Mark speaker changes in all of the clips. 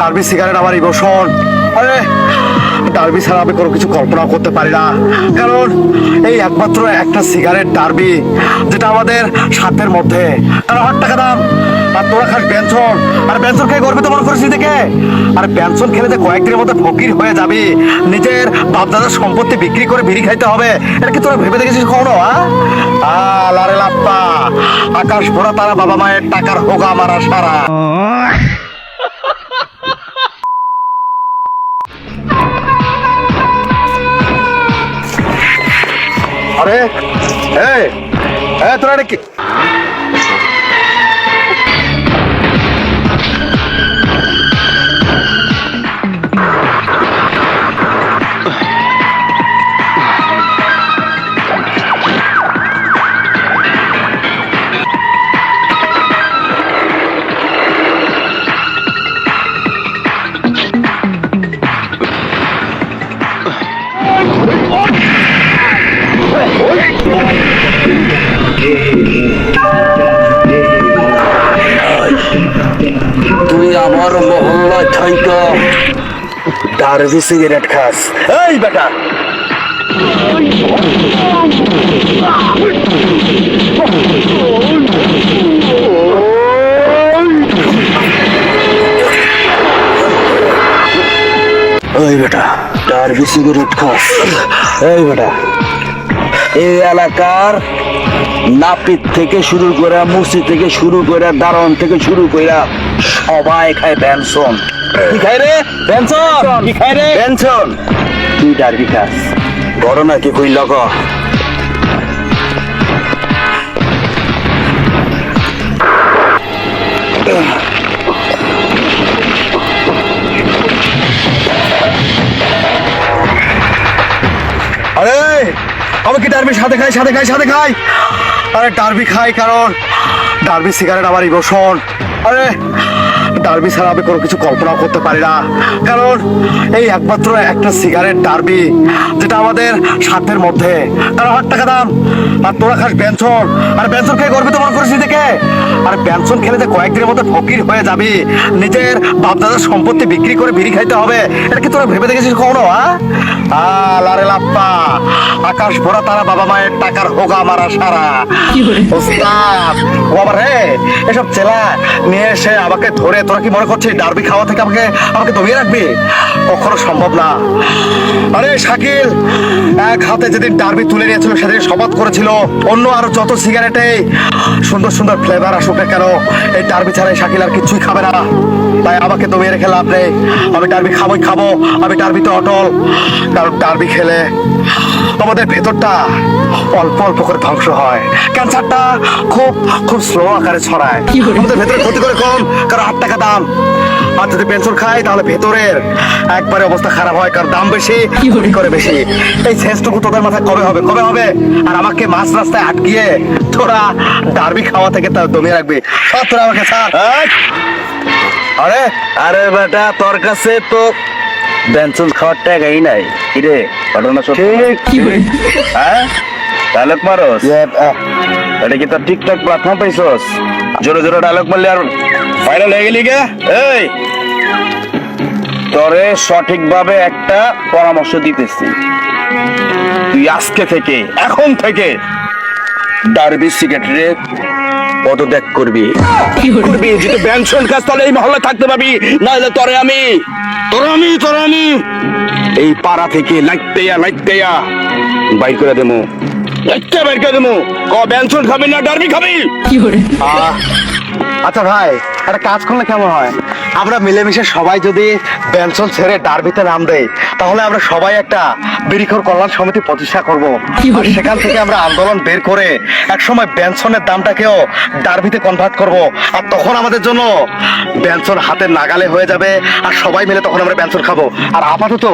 Speaker 1: Derby cigarette আমার emotion আরে, Derby ছাড়া আমি কোনো কিছু কল্পনা করতে পারি না। কারণ এই একমাত্র একটা সিগারেট ডার্বি, যেটা আমাদের সাধ্যের মধ্যে। হাট টাকা দাম? আর তোরা খাস ব্যঞ্জন। আর ব্যঞ্জন খেয়ে গর্বিত মনে করিস নিজেকে আর ব্যঞ্জন খেলে যে কয়েকদিনের মধ্যে ফকির হয়ে যাবি। নিজের বাপদাদার সম্পত্তি বিক্রি করে বিড়ি খাইতে হবে। এটা কি তোরা ভেবে দেখেছিস কখনো? আ? লারে লাপ্পা। আকাশ ভরা তারা বাবা মায়ের টাকার হোগা মারা সারা। আরে এই এই তোরা এটা
Speaker 2: তুই আমার মহল্লা থাইকা
Speaker 1: ডারবি সিগারেট খাস। এই বেটা!
Speaker 2: ওই বেটা, ডারবি সিগারেট খাস। এই বেটা! এই এলাকার নাপিত থেকে শুরু করে মুসি থেকে শুরু করে দারণ থেকে শুরু করে সবাই খায় পেনশন কি খাই রে? ব্যানসন কি খাই রে? ব্যানসন তুই ডারবি খাস। ঘটনা কি কইল
Speaker 1: আমি কি ডারবি সাথে খাই সাথে খাই সাথে খাই? আরে ডারবি খাই কারণ, ডারবি সিগারেট আমার ইমোশন আরে ডারবি ছাড়া আমি কোনো কিছু কল্পনা করতে পারি না। কারণ এই একমাত্র একটা সিগারেট ডারবি যেটা আমাদের সাধ্যের মধ্যে। তার হাট টাকা দাম। আর তোরা খাস ব্যঞ্জন আর ব্যঞ্জন খেয়ে গর্বিত মনে করিস নিজেকে আর ব্যঞ্জন খেলে যে কয়েকদিনের মধ্যে ফকির হয়ে যাবি। নিজের বাপদাদার সম্পত্তি বিক্রি করে বিড়ি খাইতে হবে। এটা কি তোরা ভেবে দেখেছিস কখনো হ্যাঁ আ লারে লাপ্পা আকাশ ভরা তারা বাবা মায়ের টাকার হোগা মারা সারা। ওস্তাদ আবার রে এসব চেলা নিয়ে এসে আমাকে ধরে তোরা কি মনে করছিস ডারবি খাওয়া থেকে আমাকে আমাকে দমিয়ে রাখবে? কখনো সম্ভব না। আরে শাকিল এক হাতে যেদিন ডারবি তুলে নিয়েছিল সেদিন শপথ করেছিল অন্য আরও যত সিগারেটে। সুন্দর সুন্দর ফ্লেভার আসুক না কেন এই ডারবি ছাড়া এই শাকিল আর কিছুই খাবে না। তাই আমাকে দমিয়ে রেখে লাভ নেই। আমি ডারবি খাবোই খাব আমি ডারবিতে অটল। কারণ ডারবি খেলে আমাদের ভেতরটা অল্প অল্প করে ধ্বংস হয়। ক্যান্সারটা খুব খুব স্লো আকারে ছড়ায়। আমাদের ভেতরে ক্ষতি করে কম কারণ আট টাকা দাম। আর যদি পেনশন খাই তাহলে ভেতরের একবারে অবস্থা খারাপ হয় কারণ দাম বেশি করে? বেশি। এই শেষটুকু তোদের মাথায় কবে হবে? কবে হবে? আর আমাকে মাঝ রাস্তায় আটকিয়ে তোরা ডারবি খাওয়া থেকে তা দমিয়ে রাখবি। সব তোরা আমাকে ছাড়! আরে
Speaker 2: আরে বেটা তোর কাছে তো বেনসন খাওয়ার টাকাই নাই। কিরে ঘটনা সত্যি? হ্যাঁ? ডায়লগ মারস? এটা কি তোর ঠিকঠাক প্ল্যাটফর্ম পাইছস? জোরে জোরে ডায়লগ মারলে আর ভাইরাল হয়ে গেলি গে? এই! তোরে সঠিকভাবে একটা পরামর্শ দিতেছি। তুই আজকে থেকে, এখন থেকে ডারবি সিগারেটে পদত্যাগ করবি। করবি যদি ব্যাংশন কাজ, তাহলে এই মহল্লায় থাকতে পাবি নাহলে তরে আমি, তোর আমি তোর আমি এই পাড়া থেকে লাইতেয়া লাইতেয়া বাইর করে দেবো। লাইতে বের করে দেবো। ক ব্যাংশন খাবি না ডারবি খাবি?
Speaker 1: আচ্ছা ভাই একটা কাজ করলে কেমন হয়? আমরা মিলেমিশে সবাই যদি বেনসন ছেড়ে ডারবিতে নাম দেই তাহলে আমরা সবাই একটা বিড়িখোর কল্যাণ সমিতি প্রতিষ্ঠা করব। আর সেখান থেকে আমরা আন্দোলন বের করে এক সময় বেনসনের দামটাকেও ডারবিতে কনভার্ট করব। আর তখন আমাদের জন্য বেনসন হাতের নাগালে হয়ে যাবে আর সবাই মিলে তখন আমরা বেনসন খাব। আর আপাতত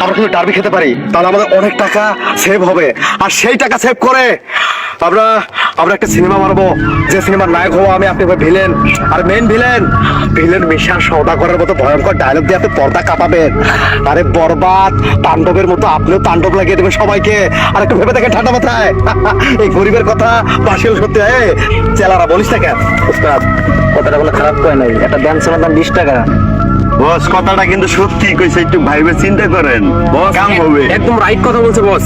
Speaker 1: আমরা কিন্তু ডারবি খেতে পারি। তাহলে আমাদের অনেক টাকা সেভ হবে। আর সেই টাকা সেভ করে আমরা আমরা একটা সিনেমা বানাবো। যে সিনেমার নায়ক হব আমি, আপনি ভিলেন আর মেন ভিলেন ভিলেন মিশার সৌদা করার মতো ভয়ঙ্কর ডায়লগ দিয়ে আপনি পর্দা কাঁপাবেন। আরে বরবাদ, তাণ্ডবের মতো আপনিও তাণ্ডব লাগিয়ে দেবেন সবাইকে। আর একটু ভেবে দেখেন ঠান্ডা মাথায়। এই গরিবের কথা বাসিল সত্যি, এ, চেলারা বলিস না কেন?
Speaker 2: কথাটা বলে খারাপ কয় নাই। একটা ব্যাংশনের দাম বিশ টাকা। বস কথাটা কিন্তু সত্যি কইছে একটু ভাইবে চিন্তা করেন কাম হবে
Speaker 3: একদম রাইট কথা বলছে বস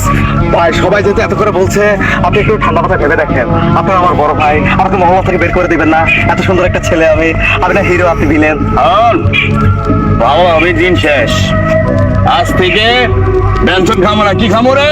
Speaker 1: ভাই সবাই যেহেতু এত করে বলছে আপনি একটু ঠান্ডা মাথায় ভেবে দেখেন আপনার আমার বড় ভাই আমাকে মহল্লা থেকে বের করে দিবেন না এত সুন্দর একটা ছেলে আমি আপনি না হিরো আপনি ভিলেন
Speaker 2: ভালো হবে দিন শেষ আজ থেকে ব্যঞ্জন খামো না কি খামো রে